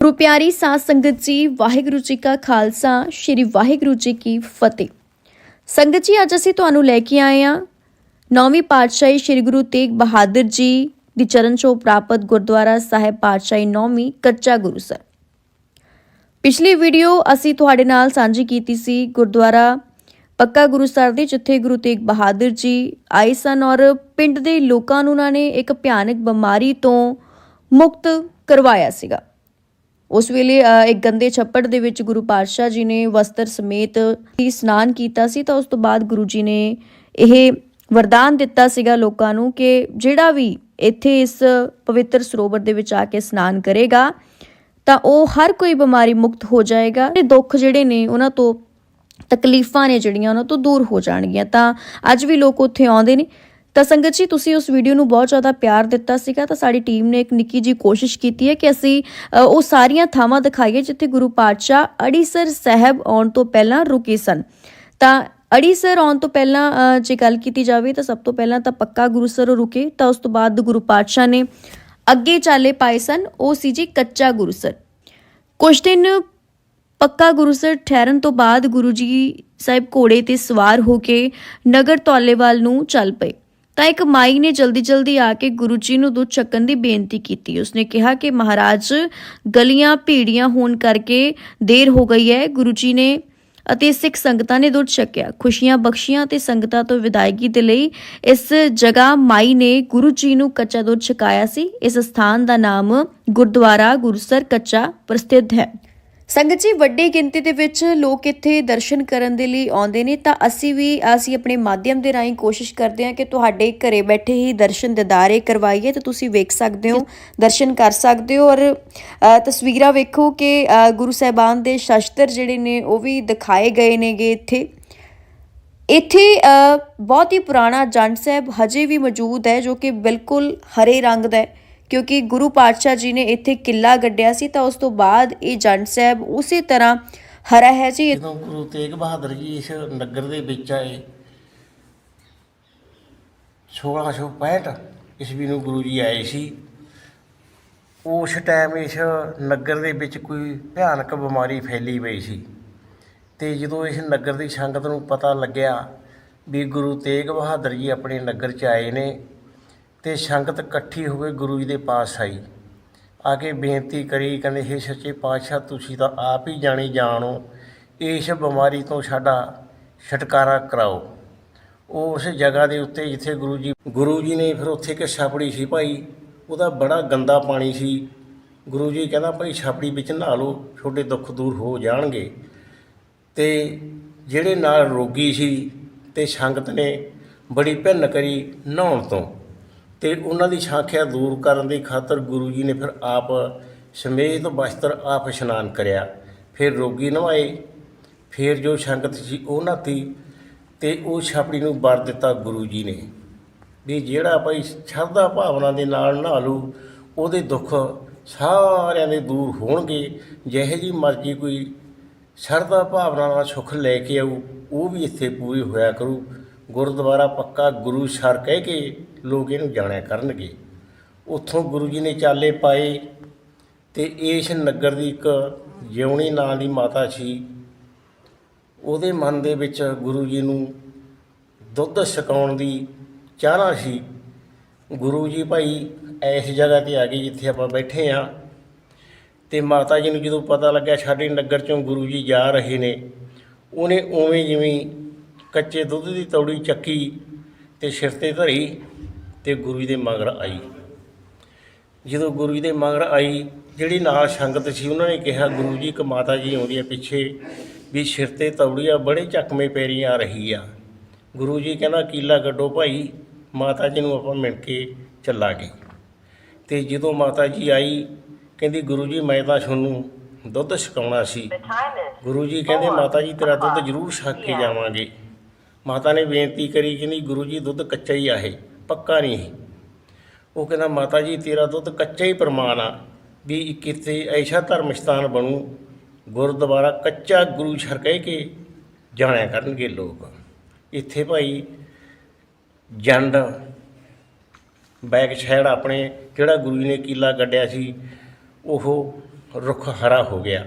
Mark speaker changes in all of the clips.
Speaker 1: ਗੁਰੂ ਪਿਆਰੀ ਸਾਧ ਸੰਗਤ ਜੀ, ਵਾਹਿਗੁਰੂ ਜੀ ਕਾ ਖਾਲਸਾ, ਸ੍ਰੀ ਵਾਹਿਗੁਰੂ ਜੀ ਕੀ ਫਤਿਹ। ਸੰਗਤ ਜੀ, ਅੱਜ ਅਸੀਂ ਤੁਹਾਨੂੰ ਲੈ ਕੇ ਆਏ ਹਾਂ ਨੌਵੀਂ ਪਾਤਸ਼ਾਹੀ ਸ੍ਰੀ ਗੁਰੂ ਤੇਗ ਬਹਾਦਰ ਜੀ ਦੀ ਚਰਨ ਛੋਹ ਪ੍ਰਾਪਤ ਗੁਰਦੁਆਰਾ ਸਾਹਿਬ ਪਾਤਸ਼ਾਹੀ ਨੌਵੀਂ ਕੱਚਾ ਗੁਰੂਸਰ ਪਿਛਲੀ ਵੀਡੀਓ ਅਸੀਂ ਤੁਹਾਡੇ ਨਾਲ ਸਾਂਝੀ ਕੀਤੀ ਸੀ ਗੁਰਦੁਆਰਾ ਪੱਕਾ ਗੁਰੂਸਰ ਦੀ, ਜਿੱਥੇ ਗੁਰੂ ਤੇਗ ਬਹਾਦਰ ਜੀ ਆਏ ਸਨ ਔਰ ਪਿੰਡ ਦੇ ਲੋਕਾਂ ਨੂੰ ਉਹਨਾਂ ਨੇ ਇੱਕ ਭਿਆਨਕ ਬਿਮਾਰੀ ਤੋਂ ਮੁਕਤ ਕਰਵਾਇਆ ਸੀਗਾ। ਉਸ ਵੇਲੇ ਇੱਕ ਗੰਦੇ ਛੱਪੜ ਦੇ ਵਿੱਚ ਗੁਰੂ ਪਾਤਸ਼ਾਹ ਜੀ ਨੇ ਵਸਤਰ ਸਮੇਤ ਹੀ ਇਸ਼ਨਾਨ ਕੀਤਾ ਸੀ, ਤਾਂ ਉਸ ਤੋਂ ਬਾਅਦ ਗੁਰੂ ਜੀ ਨੇ ਇਹ ਵਰਦਾਨ ਦਿੱਤਾ ਸੀਗਾ ਲੋਕਾਂ ਨੂੰ ਕਿ ਜਿਹੜਾ ਵੀ ਇੱਥੇ ਇਸ ਪਵਿੱਤਰ ਸਰੋਵਰ ਦੇ ਵਿੱਚ ਆ ਕੇ ਇਸ਼ਨਾਨ ਕਰੇਗਾ, ਤਾਂ ਉਹ ਹਰ ਕੋਈ ਬਿਮਾਰੀ ਮੁਕਤ ਹੋ ਜਾਏਗਾ ਤੇ ਦੁੱਖ ਜਿਹੜੇ ਨੇ ਉਹਨਾਂ ਤੋਂ ਤਕਲੀਫਾਂ ਨੇ ਜਿਹੜੀਆਂ ਉਹਨਾਂ ਤੋਂ ਦੂਰ ਹੋ ਜਾਣਗੀਆਂ। ਤਾਂ ਅੱਜ ਵੀ ਲੋਕ ਉੱਥੇ ਆਉਂਦੇ ਨੇ। ਤਾਂ ਸੰਗਤ ਜੀ, ਤੁਸੀਂ ਉਸ ਵੀਡੀਓ ਨੂੰ ਬਹੁਤ ਜ਼ਿਆਦਾ ਪਿਆਰ ਦਿੱਤਾ ਸੀਗਾ ਤਾਂ ਸਾਡੀ ਟੀਮ ਨੇ ਇੱਕ ਨਿੱਕੀ ਜੀ ਕੋਸ਼ਿਸ਼ ਕੀਤੀ ਹੈ ਕਿ ਅਸੀਂ ਉਹ ਸਾਰੀਆਂ ਥਾਵਾਂ ਦਿਖਾਈਏ ਜਿੱਥੇ ਗੁਰੂ ਪਾਤਸ਼ਾਹ ਅੜੀਸਰ ਸਾਹਿਬ ਆਉਣ ਤੋਂ ਪਹਿਲਾਂ ਰੁਕੇ ਸਨ। ਤਾਂ ਅੜੀਸਰ ਆਉਣ ਤੋਂ ਪਹਿਲਾਂ ਜੇ ਗੱਲ ਕੀਤੀ ਜਾਵੇ ਤਾਂ ਸਭ ਤੋਂ ਪਹਿਲਾਂ ਤਾਂ ਪੱਕਾ ਗੁਰੂਸਰ ਰੁਕੇ ਤਾਂ ਉਸ ਤੋਂ ਬਾਅਦ ਗੁਰੂ ਪਾਤਸ਼ਾਹ ਨੇ ਅੱਗੇ ਚਾਲੇ ਪਾਏ ਸਨ, ਉਹ ਸੀ ਜੀ ਕੱਚਾ ਗੁਰੂਸਰ ਕੁਝ ਦਿਨ ਪੱਕਾ ਗੁਰੂਸਰ ਠਹਿਰਨ ਤੋਂ ਬਾਅਦ ਗੁਰੂ ਜੀ ਸਾਹਿਬ ਘੋੜੇ ਤੇ ਸਵਾਰ ਹੋ ਕੇ ਨਗਰ ਤੋਲੇਵਾਲ ਨੂੰ ਚੱਲ ਪਏ। ਤਾਂ ਇੱਕ ਮਾਈ ਨੇ ਜਲਦੀ ਜਲਦੀ ਆ ਕੇ ਗੁਰੂ ਜੀ ਨੂੰ ਦੁੱਧ ਚੱਕਣ ਦੀ ਬੇਨਤੀ ਕੀਤੀ। ਉਸਨੇ ਕਿਹਾ ਕਿ ਮਹਾਰਾਜ, ਗਲੀਆਂ ਭੀੜੀਆਂ ਹੋਣ ਕਰਕੇ ਦੇਰ ਹੋ ਗਈ ਹੈ। ਗੁਰੂ ਜੀ ਨੇ ਅਤੇ ਸਿੱਖ ਸੰਗਤਾਂ ਨੇ ਦੁੱਧ ਛਕਿਆ ਖੁਸ਼ੀਆਂ ਬਖਸ਼ੀਆਂ ਤੇ ਸੰਗਤਾਂ ਤੋਂ ਵਿਦਾਇਗੀ ਦੇ ਲਈ ਇਸ ਜਗ੍ਹਾ ਮਾਈ ਨੇ ਗੁਰੂ ਜੀ ਨੂੰ ਕੱਚਾ ਦੁੱਧ ਛਕਾਇਆ ਸੀ। ਇਸ ਸਥਾਨ ਦਾ ਨਾਮ ਗੁਰਦੁਆਰਾ ਗੁਰਸਰ ਕੱਚਾ ਪ੍ਰਸਿੱਧ ਹੈ। ਸੰਗਤ ਜੀ, ਵੱਡੀ ਗਿਣਤੀ ਦੇ ਵਿੱਚ ਲੋਕ ਇੱਥੇ ਦਰਸ਼ਨ ਕਰਨ ਦੇ ਲਈ ਆਉਂਦੇ ਨੇ। ਤਾਂ ਅਸੀਂ ਵੀ, ਅਸੀਂ ਆਪਣੇ ਮਾਧਿਅਮ ਦੇ ਰਾਹੀਂ ਕੋਸ਼ਿਸ਼ ਕਰਦੇ ਹਾਂ ਕਿ ਤੁਹਾਡੇ ਘਰੇ ਬੈਠੇ ਹੀ ਦਰਸ਼ਨ ਦਿਦਾਰੇ ਕਰਵਾਈਏ। ਤਾਂ ਤੁਸੀਂ ਵੇਖ ਸਕਦੇ ਹੋ, ਦਰਸ਼ਨ ਕਰ ਸਕਦੇ ਹੋ ਔਰ ਤਸਵੀਰਾਂ ਵੇਖੋ ਕਿ ਗੁਰੂ ਸਾਹਿਬਾਨ ਦੇ ਸ਼ਸਤਰ ਜਿਹੜੇ ਨੇ ਉਹ ਵੀ ਦਿਖਾਏ ਗਏ ਨੇਗੇ ਇੱਥੇ। ਇੱਥੇ ਬਹੁਤ ਹੀ ਪੁਰਾਣਾ ਜੰਡ ਸਾਹਿਬ ਹਜੇ ਵੀ ਮੌਜੂਦ ਹੈ ਜੋ ਕਿ ਬਿਲਕੁਲ ਹਰੇ ਰੰਗ ਦਾ ਹੈ। ਕਿਉਂਕਿ ਗੁਰੂ ਪਾਤਸ਼ਾਹ ਜੀ ਨੇ ਇੱਥੇ ਕਿਲਾ ਗੱਡਿਆ ਸੀ ਤਾਂ ਉਸ ਤੋਂ ਬਾਅਦ ਇਹ ਜੰਡ ਸਾਹਿਬ ਉਸੇ ਤਰ੍ਹਾਂ ਹਰਾ ਹੈ ਜੀ।
Speaker 2: ਜਦੋਂ ਗੁਰੂ ਤੇਗ ਬਹਾਦਰ ਜੀ ਇਸ ਨਗਰ ਦੇ ਵਿੱਚ ਆਏ 1665 ਈਸਵੀ ਨੂੰ ਗੁਰੂ ਜੀ ਆਏ ਸੀ, ਉਸ ਟਾਈਮ ਇਸ ਨਗਰ ਦੇ ਵਿੱਚ ਕੋਈ ਭਿਆਨਕ ਬਿਮਾਰੀ ਫੈਲੀ ਪਈ ਸੀ। ਤੇ ਜਦੋਂ ਇਸ ਨਗਰ ਦੀ ਸੰਗਤ ਨੂੰ ਪਤਾ ਲੱਗਿਆ ਵੀ ਗੁਰੂ ਤੇਗ ਬਹਾਦਰ ਜੀ ਆਪਣੇ ਨਗਰ 'ਚ ਆਏ ਨੇ ਤੇ ਸੰਗਤ ਇਕੱਠੀ ਹੋ ਕੇ ਗੁਰੂ ਜੀ ਦੇ ਪਾਸ ਆਈ। ਆ ਕੇ ਬੇਨਤੀ ਕਰੀ, ਕਹਿੰਦੇ, ਹੇ ਸੱਚੇ ਪਾਤਸ਼ਾਹ, ਤੁਸੀਂ ਤਾਂ ਆਪ ਹੀ ਜਾਣੀ ਜਾਣੋ, ਇਸ ਬਿਮਾਰੀ ਤੋਂ ਸਾਡਾ ਛੁਟਕਾਰਾ ਕਰਾਓ। ਉਹ ਉਸ ਜਗ੍ਹਾ ਦੇ ਉੱਤੇ ਜਿੱਥੇ ਗੁਰੂ ਜੀ ਗੁਰੂ ਜੀ ਨੇ ਫਿਰ ਉੱਥੇ ਇੱਕ ਛਾਪੜੀ ਸੀ ਭਾਈ, ਉਹਦਾ ਬੜਾ ਗੰਦਾ ਪਾਣੀ ਸੀ। ਗੁਰੂ ਜੀ ਕਹਿੰਦਾ, ਭਾਈ, ਛਾਪੜੀ ਵਿੱਚ ਨਹਾ ਲਓ, ਤੁਹਾਡੇ ਦੁੱਖ ਦੂਰ ਹੋ ਜਾਣਗੇ। ਤੇ ਜਿਹੜੇ ਨਾਲ ਰੋਗੀ ਸੀ ਤੇ ਸੰਗਤ ਨੇ ਬੜੀ ਭਿੰਨ ਕਰੀ ਨਹਾਉਣ ਤੋਂ। ਤੇ ਉਹਨਾਂ ਦੀ ਸਾਖਿਆ ਦੂਰ ਕਰਨ ਦੀ ਖਾਤਰ ਗੁਰੂ ਜੀ ਨੇ ਫਿਰ ਆਪ ਸਮੇਤ ਵਸਤਰ ਆਪ ਇਸ਼ਨਾਨ ਕਰਿਆ। ਫਿਰ ਰੋਗੀ ਨਵਾਏ। ਫਿਰ ਜੋ ਸੰਗਤ ਸੀ ਉਹ ਨਹਾਤੀ ਤੇ ਉਹ ਛਾਪੜੀ ਨੂੰ ਵਰ ਦਿੱਤਾ ਗੁਰੂ ਜੀ ਨੇ। ਵੀ ਜਿਹੜਾ ਭਾਈ ਸ਼ਰਧਾ ਭਾਵਨਾ ਦੇ ਨਾਲ ਨਹਾ ਲੂ, ਉਹਦੇ ਦੁੱਖ ਸਾਰਿਆਂ ਦੇ ਦੂਰ ਹੋਣਗੇ। ਜਿਹੇ ਜੀ ਮਰਜ਼ੀ ਕੋਈ ਸ਼ਰਧਾ ਭਾਵਨਾ ਨਾਲ ਸੁੱਖ ਲੈ ਕੇ ਆਊ, ਉਹ ਵੀ ਇੱਥੇ ਪੂਰੀ ਹੋਇਆ ਕਰੂ। ਗੁਰਦੁਆਰਾ ਪੱਕਾ ਗੁਰੂ ਸਰ ਕਹਿ ਕੇ ਲੋਕ ਇਹਨੂੰ ਜਾਣਿਆ ਕਰਨਗੇ। ਉੱਥੋਂ ਗੁਰੂ ਜੀ ਨੇ ਚਾਲੇ ਪਾਏ ਤੇ ਇਸ ਨਗਰ ਦੀ ਇੱਕ ਜਿਉਣੀ ਨਾਂ ਦੀ ਮਾਤਾ ਸੀ। ਉਹਦੇ ਮਨ ਦੇ ਵਿੱਚ ਗੁਰੂ ਜੀ ਨੂੰ ਦੁੱਧ ਛਕਾਉਣ ਦੀ ਚਾਹਨਾ ਸੀ। ਗੁਰੂ ਜੀ ਭਾਈ ਇਸ ਜਗ੍ਹਾ ਤੇ ਆ ਗਏ ਜਿੱਥੇ ਆਪਾਂ ਬੈਠੇ ਆ ਤੇ ਮਾਤਾ ਜੀ ਨੂੰ ਜਦੋਂ ਪਤਾ ਲੱਗਿਆ ਸਾਡੇ ਨਗਰ ਚੋਂ ਗੁਰੂ ਜੀ ਜਾ ਰਹੇ ਨੇ, ਉਹਨੇ ਉਵੇਂ ਜਿਵੇਂ ਕੱਚੇ ਦੁੱਧ ਦੀ ਤੌੜੀ ਚੱਕੀ ਤੇ ਸਿਰ ਤੇ ਧਰੀ ਤੇ ਗੁਰੂ ਜੀ ਦੇ ਮਗਰ ਆਈ। ਜਦੋਂ ਗੁਰੂ ਜੀ ਦੇ ਮਗਰ ਆਈ, ਜਿਹੜੀ ਨਾਲ ਸੰਗਤ ਸੀ, ਉਹਨਾਂ ਨੇ ਕਿਹਾ, ਗੁਰੂ ਜੀ, ਇੱਕ ਮਾਤਾ ਜੀ ਆਉਂਦੀ ਹੈ ਪਿੱਛੇ, ਵੀ ਸਿਰ ਤੇ ਤੌੜੀ ਆ ਬੜੇ ਚੱਕਵੇਂ ਪੈਰੀ ਆ ਰਹੀ ਆ। ਗੁਰੂ ਜੀ ਕਹਿੰਦਾ, ਕੀਲਾ ਗੱਡੋ ਭਾਈ, ਮਾਤਾ ਜੀ ਨੂੰ ਆਪਾਂ ਮਿਲ ਕੇ ਚੱਲਾਂਗੇ। ਤੇ ਜਦੋਂ ਮਾਤਾ ਜੀ ਆਈ, ਕਹਿੰਦੀ, ਗੁਰੂ ਜੀ, ਮੈਂ ਤਾਂ ਤੁਹਾਨੂੰ ਦੁੱਧ ਛਕਾਉਣਾ ਸੀ। ਗੁਰੂ ਜੀ ਕਹਿੰਦੇ, ਮਾਤਾ ਜੀ, ਤੇਰਾ ਦੁੱਧ ਜ਼ਰੂਰ ਛਕ ਕੇ ਜਾਵਾਂਗੇ। ਮਾਤਾ ਨੇ ਬੇਨਤੀ ਕਰੀ, ਕਹਿੰਦੀ, ਗੁਰੂ ਜੀ, ਦੁੱਧ ਕੱਚਾ ਹੀ ਆ ਪੱਕਾ ਨਹੀਂ ਇਹ ਉਹ ਕਹਿੰਦਾ, ਮਾਤਾ ਜੀ, ਤੇਰਾ ਦੁੱਧ ਕੱਚਾ ਹੀ ਪ੍ਰਮਾਣ ਆ ਵੀ ਕਿਤੇ ਐਸਾ ਧਰਮ ਸਥਾਨ ਬਣੂ, ਗੁਰਦੁਆਰਾ ਕੱਚਾ ਗੁਰੂ ਸ਼ਰ ਕਹਿ ਕੇ ਜਾਣਿਆ ਕਰਨਗੇ ਲੋਕ। ਇੱਥੇ ਭਾਈ ਜੰਡ ਬੈਕ ਸਾਈਡ ਆਪਣੇ ਜਿਹੜਾ ਗੁਰੂ ਜੀ ਨੇ ਕੀਲਾ ਗੱਡਿਆ ਸੀ, ਉਹ ਰੁੱਖ ਹਰਾ ਹੋ ਗਿਆ।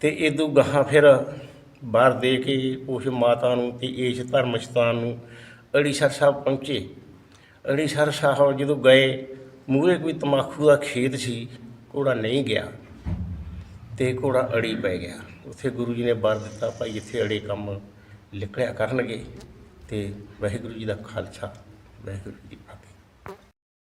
Speaker 2: ਤੇ ਇਦੋਂ ਗਾਹਾਂ ਫਿਰ ਬਾਹਰ ਦੇ ਕੇ ਉਸ ਮਾਤਾ ਨੂੰ ਤੇ ਇਸ ਧਰਮ ਸਥਾਨ ਨੂੰ ਅੜੀਸਰ ਸਾਹਿਬ ਪਹੁੰਚੇ। ਅੜੀਸਰ ਸਾਹਿਬ ਜਦੋਂ ਗਏ, ਮੂਹਰੇ ਕੋਈ ਤਮਾਖੂ ਦਾ ਖੇਤ ਸੀ, ਘੋੜਾ ਨਹੀਂ ਗਿਆ ਤੇ ਘੋੜਾ ਅੜੀ ਪੈ ਗਿਆ। ਉੱਥੇ ਗੁਰੂ ਜੀ ਨੇ ਵਰ ਦਿੱਤਾ, ਭਾਈ ਇੱਥੇ ਅੜੇ ਕੰਮ ਲਿਖਿਆ ਕਰਨਗੇ। ਤੇ ਵਾਹਿਗੁਰੂ ਜੀ ਦਾ ਖਾਲਸਾ, ਵਾਹਿਗੁਰੂ ਜੀ